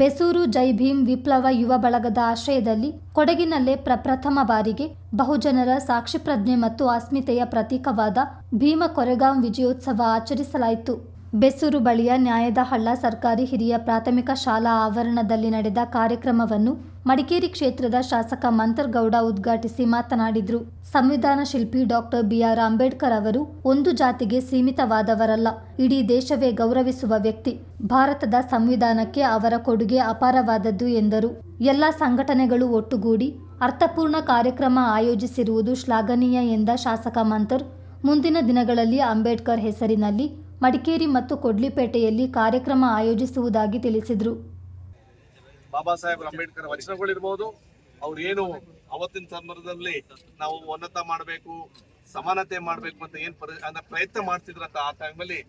ಬೆಸೂರು ಜೈ ಭೀಮ್ ವಿಪ್ಲವ ಯುವ ಬಳಗದ ಆಶ್ರಯದಲ್ಲಿ ಕೊಡಗಿನಲ್ಲೇ ಪ್ರಪ್ರಥಮ ಬಾರಿಗೆ ಬಹುಜನರ ಸಾಕ್ಷಿಪ್ರಜ್ಞೆ ಮತ್ತು ಅಸ್ಮಿತೆಯ ಪ್ರತೀಕವಾದ ಭೀಮ ಕೊರೆಗಾಂ ವಿಜಯೋತ್ಸವ ಆಚರಿಸಲಾಯಿತು. ಬೆಸೂರು ಬಳಿಯ ನ್ಯಾಯದ ಹಳ್ಳ ಸರ್ಕಾರಿ ಹಿರಿಯ ಪ್ರಾಥಮಿಕ ಶಾಲಾ ಆವರಣದಲ್ಲಿ ನಡೆದ ಕಾರ್ಯಕ್ರಮವನ್ನು ಮಡಿಕೇರಿ ಕ್ಷೇತ್ರದ ಶಾಸಕ ಮಂತರ್ಗೌಡ ಉದ್ಘಾಟಿಸಿ ಮಾತನಾಡಿದರು. ಸಂವಿಧಾನ ಶಿಲ್ಪಿ ಡಾಕ್ಟರ್ ಬಿಆರ್ ಅಂಬೇಡ್ಕರ್ ಅವರು, ಒಂದು ಜಾತಿಗೆ ಸೀಮಿತವಾದವರಲ್ಲ, ಇಡೀ ದೇಶವೇ ಗೌರವಿಸುವ ವ್ಯಕ್ತಿ, ಭಾರತದ ಸಂವಿಧಾನಕ್ಕೆ ಅವರ ಕೊಡುಗೆ ಅಪಾರವಾದದ್ದು ಎಂದರು. ಎಲ್ಲ ಸಂಘಟನೆಗಳು ಒಟ್ಟುಗೂಡಿ ಅರ್ಥಪೂರ್ಣ ಕಾರ್ಯಕ್ರಮ ಆಯೋಜಿಸಿರುವುದು ಶ್ಲಾಘನೀಯ ಎಂದ ಶಾಸಕ ಮಂತರ್, ಮುಂದಿನ ದಿನಗಳಲ್ಲಿ ಅಂಬೇಡ್ಕರ್ ಹೆಸರಿನಲ್ಲಿ ಮಡಿಕೇರಿ ಮತ್ತು ಕೊಡ್ಲಿಪೇಟೆಯಲ್ಲಿ ಕಾರ್ಯಕ್ರಮ ಆಯೋಜಿಸುವುದಾಗಿ ತಿಳಿಸಿದರು. ಬಾಬಾ ಸಾಹೇಬ್ ಅಂಬೇಡ್ಕರ್ ವಚನಗಳಿರ್ಬೋದು. ಅವ್ರು ಏನು ಅವತ್ತಿನ ಸಂದರ್ಭದಲ್ಲಿ ನಾವು ಉನ್ನತ ಮಾಡಬೇಕು, ಸಮಾನತೆ ಮಾಡಬೇಕು ಅಂತ ಏನ್ ಪ್ರಯತ್ನ ಮಾಡ್ತಿದ್ರಂತ ಆ ಟೈಮಲ್ಲಿ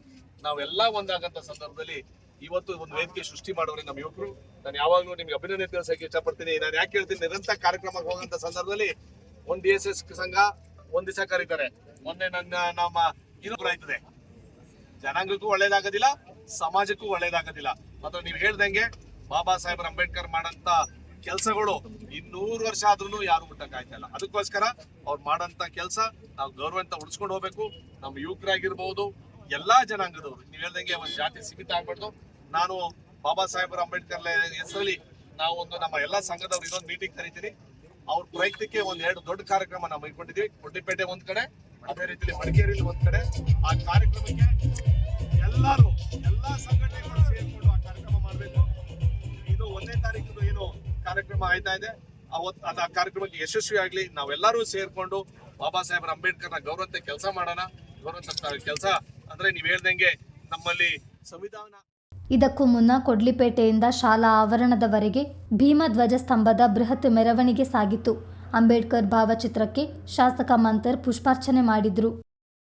ನಾವೆಲ್ಲ ಒಂದಾಗಂತ ಸಂದರ್ಭದಲ್ಲಿ ಇವತ್ತು ಒಂದು ವೇದಿಕೆ ಸೃಷ್ಟಿ ಮಾಡೋರೆ ನಮ್ಮ ಯುವಕರು. ನಾನು ಯಾವಾಗಲೂ ನಿಮ್ಗೆ ಅಭಿನಂದನೆ ತಿಳಿಸಕ್ಕೆ ಇಷ್ಟಪಡ್ತೀನಿ. ನಾನು ಯಾಕೆ ಹೇಳ್ತೀನಿ, ನಿರಂತರ ಕಾರ್ಯಕ್ರಮಕ್ಕೆ ಹೋಗಂತ ಸಂದರ್ಭದಲ್ಲಿ ಒಂದು ಎಸ್ ಎಸ್ ಸಂಘ ಒಂದ್ ದಿವಸ ಕರೀತಾರೆ ಮೊನ್ನೆ ನನ್ನ ನಮ್ಮ ಇನ್ನೊಬ್ರು ಆಯ್ತದೆ ಜನಾಂಗಕ್ಕೂ ಒಳ್ಳೇದಾಗೋದಿಲ್ಲ, ಸಮಾಜಕ್ಕೂ ಒಳ್ಳೇದಾಗೋದಿಲ್ಲ. ಮತ್ತು ನೀವು ಹೇಳ್ದಂಗೆ ಬಾಬಾ ಸಾಹೇಬ್ ಅಂಬೇಡ್ಕರ್ ಮಾಡಂತ ಕೆಲಸಗಳು ಇನ್ನೂರು ವರ್ಷ ಆದ್ರೂ ಯಾರು ಮುಟ್ಟಕ್ಕಾಯ್ತಾ ಇಲ್ಲ ಅದಕ್ಕೋಸ್ಕರ ಅವ್ರು ಮಾಡಂತ ಕೆಲಸ ನಾವು ಗೌರವಂತ ಉಳಿಸ್ಕೊಂಡು ಹೋಗ್ಬೇಕು. ನಮ್ಮ ಯುವಕರಾಗಿರ್ಬೋದು, ಎಲ್ಲಾ ಜನಾಂಗದವರು, ನೀವು ಹೇಳ್ದಂಗೆ ಒಂದು ಜಾತಿ ಸೀಮಿತ ಆಗ್ಬಾರ್ದು. ನಾನು ಬಾಬಾ ಸಾಹೇಬ್ ಅಂಬೇಡ್ಕರ್ ಹೆಸರಲ್ಲಿ ನಾವು ಒಂದು ನಮ್ಮ ಎಲ್ಲಾ ಸಂಘದವ್ರು ಇನ್ನೊಂದು ಮೀಟಿಂಗ್ ಕರಿತೀನಿ. ಅವ್ರ ಪ್ರಯತ್ನಕ್ಕೆ ಒಂದ್ ಎರಡು ದೊಡ್ಡ ಕಾರ್ಯಕ್ರಮ ನಾವು ಇಟ್ಕೊಂಡಿದ್ವಿ ಕೊಡ್ಲಿಪೇಟೆ ಒಂದ್ ಕಡೆ, ಅದೇ ರೀತಿ ಮಡಿಕೇರಿಯಲ್ಲಿ ಒಂದ್ ಕಡೆ. ಆ ಕಾರ್ಯಕ್ರಮಕ್ಕೆ ಕಾರ್ಯಕ್ರಮ ಆಯ್ತಾ ಇದೆ ಅದ ಆ ಕಾರ್ಯಕ್ರಮಕ್ಕೆ ಯಶಸ್ವಿ ಆಗ್ಲಿ ನಾವೆಲ್ಲರೂ ಸೇರ್ಕೊಂಡು ಬಾಬಾ ಸಾಹೇಬ್ ಅಂಬೇಡ್ಕರ್ನ ಗೌರವಂತೆ ಕೆಲಸ ಮಾಡೋಣ. ಗೌರವಂತ ಕೆಲಸ. ಅಂದ್ರೆ ನೀವ್ ಹೇಳ್ದಂಗೆ ನಮ್ಮಲ್ಲಿ ಸಂವಿಧಾನ ಇದಕ್ಕೂ ಮುನ್ನ ಕೊಡ್ಲಿಪೇಟೆಯಿಂದ ಶಾಲಾ ಆವರಣದವರೆಗೆ ಭೀಮ ಧ್ವಜ ಸ್ತಂಭದ ಬೃಹತ್ ಮೆರವಣಿಗೆ ಸಾಗಿತು ಅಂಬೇಡ್ಕರ್ ಭಾವಚಿತ್ರಕ್ಕೆ ಶಾಸಕ ಮಂತರ್ ಪುಷ್ಪಾರ್ಚನೆ ಮಾಡಿದ್ರು.